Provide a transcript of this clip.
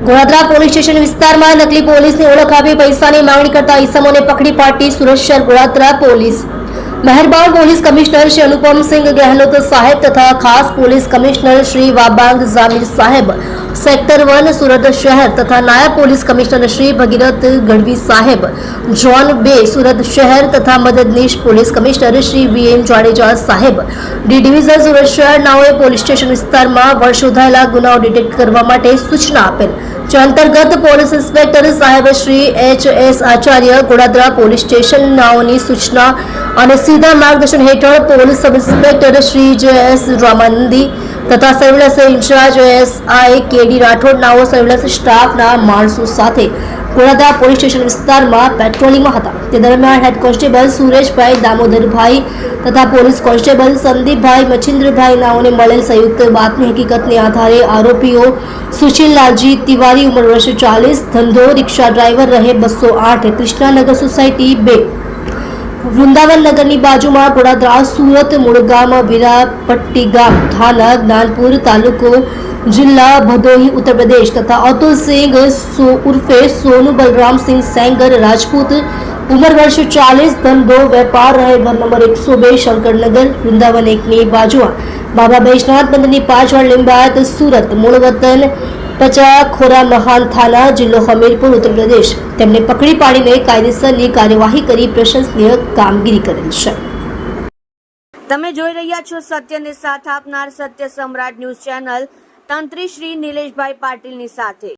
Godhra police station વિસ્તારમાં નકલી પોલીસની ઓળખ આપી પૈસાની માંગણી કરતા ઈસમોને પકડી પાડતી સુરત શહેર ગોધરા પોલીસ. મહેરબાન પોલીસ કમિશનર શ્રી અનુપમસિંહ ગેહલોત સાહેબ તથા ખાસ પોલીસ કમિશનર શ્રી વાબાંગ જામીર સાહેબ સેક્ટર વન સુરત શહેર તથા નાયબ પોલીસ કમિશનર શ્રી ભગીરથ ગઢવી સાહેબ ઝોન બે સુરત શહેર તથા મદદનીશ police commissioner Shri V M Jadeja સાહેબ ડી ડિવિઝન સુરત શહેર નાઓએ પોલીસ સ્ટેશન વિસ્તારમાં વર્ષોધાયેલા ગુનાઓ ડિટેક્ટ કરવા માટે સૂચના આપેલ જે અંતર્ગત પોલીસ ઇન્સ્પેક્ટર સાહેબ Shri H S Acharya Godadara police station નાઓની સૂચના અને સીધા માર્ગદર્શન હેઠળ પોલીસ સબ ઇન્સ્પેક્ટર શ્રી જે એસ રામાનંદી તથા surveillance incharge S I KD Rathod નાઓ surveillance સ્ટાફના માણસો સાથે ગોડાદરા પોલીસ સ્ટેશન વિસ્તારમાં પેટ્રોલિંગમાં હતા. તે દરમિયાન હેડ કોન્સ્ટેબલ સુરેશભાઈ દામોદરભાઈ તથા પોલીસ કોન્સ્ટેબલ સંદીપભાઈ મચિન્દ્રભાઈ નાઓને મળેલ સંયુક્ત બાતમી હકીકતને આધારે આરોપીઓ સુશીલલાલજી તિવારી ઉંમર વર્ષ ચાલીસ, ધંધો, રિક્ષા ડ્રાઈવર રહે બસો આઠ, કૃષ્ણાનગર સોસાયટી બે. વૃંદાવન નગરની બાજુમાં ગોડાદરા સુરત મુળગામ વિરાપટ્ટી ગામ થાના, જ્ઞાનપુર તાલુકો જિલ્લા ભદોહી, ઉત્તર પ્રદેશ તથા અતુલ સિંઘ, સો ઉર્ફે સોનુ બલરામસિંહ સેંગર, રાજપૂત, ઉંમર વર્ષ ચાલીસ ધંધો વેપાર રહે, ઘર નંબર એકસો બે, શંકરનગર, વૃંદાવન એકની બાજુમાં. બાબા વૈષ્ણવ મંદિરની પાછળ લિંબાયત, સુરત, મૂળ વતન પચા ખોરા મહાન થાના, જિલ્લો હમીરપુર ઉત્તર પ્રદેશ તેમને પકડી પાડીને કાયદેસરની કાર્યવાહી કરી પ્રશંસનીય કામગીરી કરેલ છે. તમે જોઈ રહ્યા છો સત્યને સાથ આપનાર સત્ય સમ્રાટ ન્યૂઝ ચેનલ તંત્રી શ્રી નિલેશભાઈ પાટીલની સાથે.